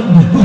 mundo.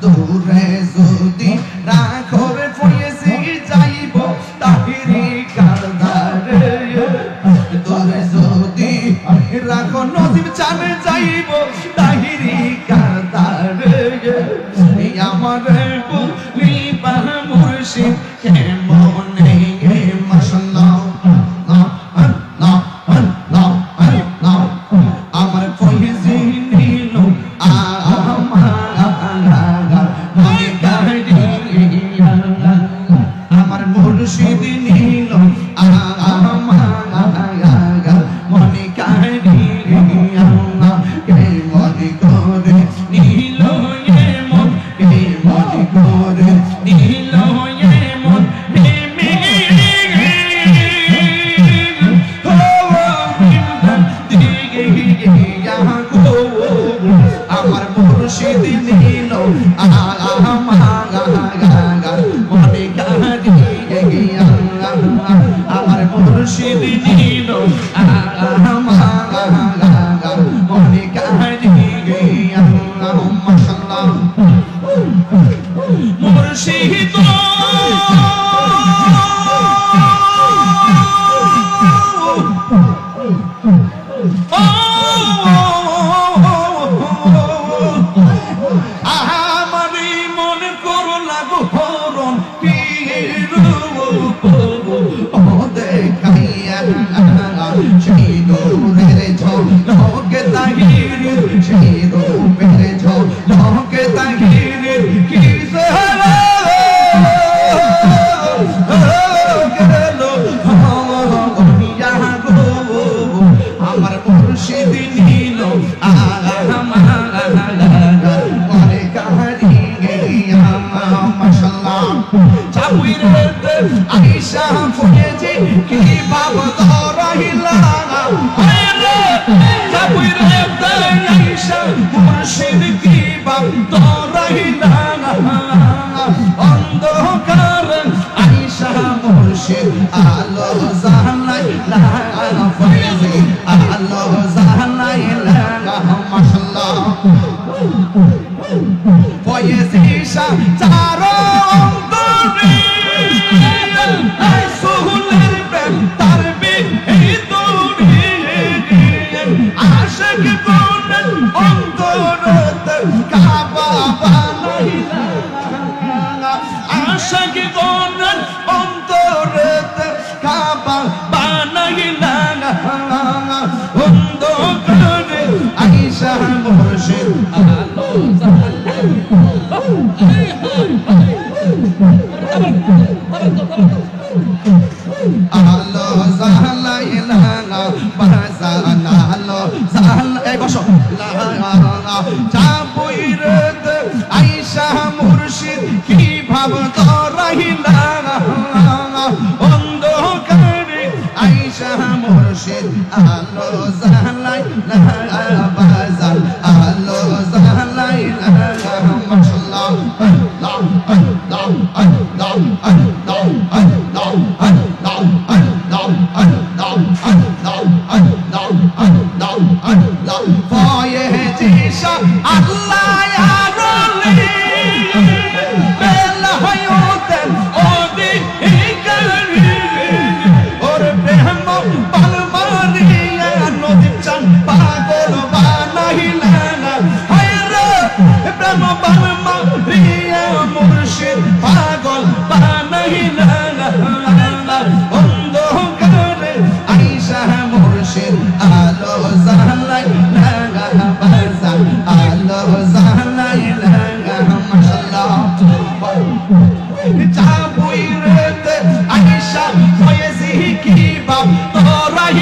দূরে Oh আলো জানাই না ইলাহা বাজানা লো জাল এই বসো লা চাপুই রে আইসা মুর্শিদ কি ভাব তরাইলা অন্ধকারে আইসা মুর্শিদ আলো জালাই লা বাজাল আলো জালাই লা মাশাআল্লাহ আল্লাহ আল্লাহ আল্লাহ আল্লাহ আল্লাহ আল্লাহ আল্লাহ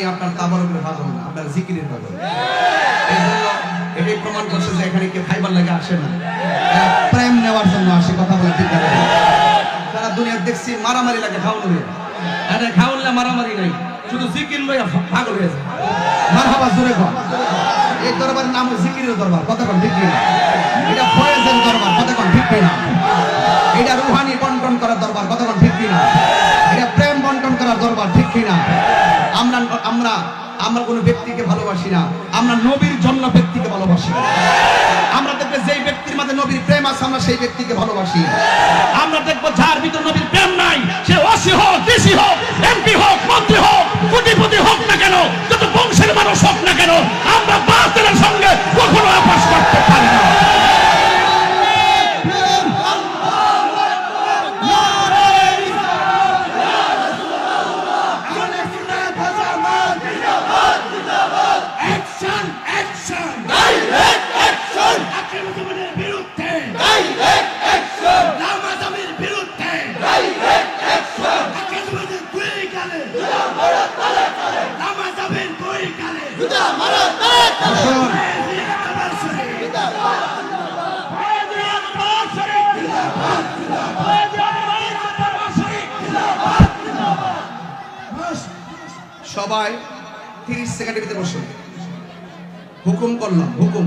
জানি আপনার তাবারকের পাগল না, আপনার জিকিরের জন্য এটাই প্রমাণ করছে যে এখানে কেউ খাইবার লাগে আসে না। প্রেম নেওয়ার জন্য আসে, কথা বলে ঠিক না। তারা দুনিয়ার দেখছি মারামারি লাগে খাওয়ানো নিয়ে আরে খাওয়ানলে মারামারি নাই। শুধু জিকির লইয়া পাগল হয়ে যায়। মারহাবা জোরে কর। এই দরবারের নাম জিকিরের দরবার কতক্ষণ ঠিক না এটা ফয়েজের দরবার কতক্ষণ ঠিক না এটা রুহানি বন্টন করার দরবার কতক্ষণ ঠিক কিনা? এটা প্রেম বন্টন করার দরবার, ঠিক কিনা? আমরা আমরা আমরা কোনো ব্যক্তিকে ভালোবাসি না। আমরা নবীর জন্য ব্যক্তিকে ভালোবাসি। আমরা দেখবে যেই ব্যক্তির মাঝে নবীর প্রেম আছে, আমরা সেই ব্যক্তিকে ভালোবাসি। আমরা দেখব যার ভিতর নবীর প্রেম নাই, সে ওসি হোক, ডিসি হোক এমপি হোক, মন্ত্রী হোক, কোটিপতি হোক না কেন, যত বংশের মানুষ হোক না কেন, আমরা বাস্তবের সঙ্গে কখনো সবাই তিরিশ সেকেন্ডের ভিতরে বসুন। হুকুম করলাম হুকুম।